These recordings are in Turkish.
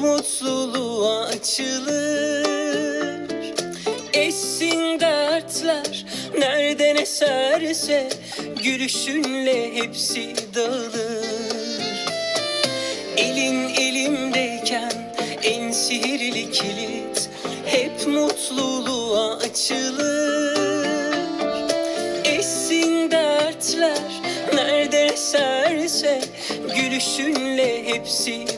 mutluluğa açılır. Eşsin dertler nereden eserse Gülüşünle hepsi dağılır. Elin elimdeyken en sihirli kilit Hep mutluluğa açılır. Eşsin dertler nerede eserse Gülüşünle hepsi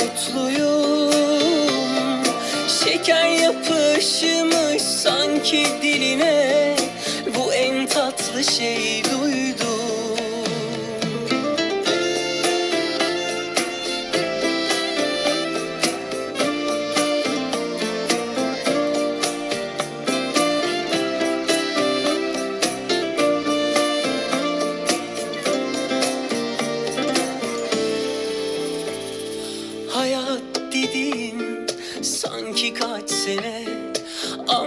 sanki diline Bu en tatlı şey duydum Hayat dediğin sanki kaç sene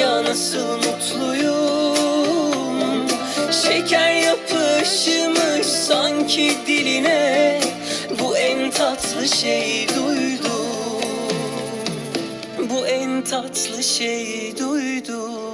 ya nasıl mutluyum. Şeker yapışmış sanki diline. Bu en tatlı şey duydum. Bu en tatlı şey duydum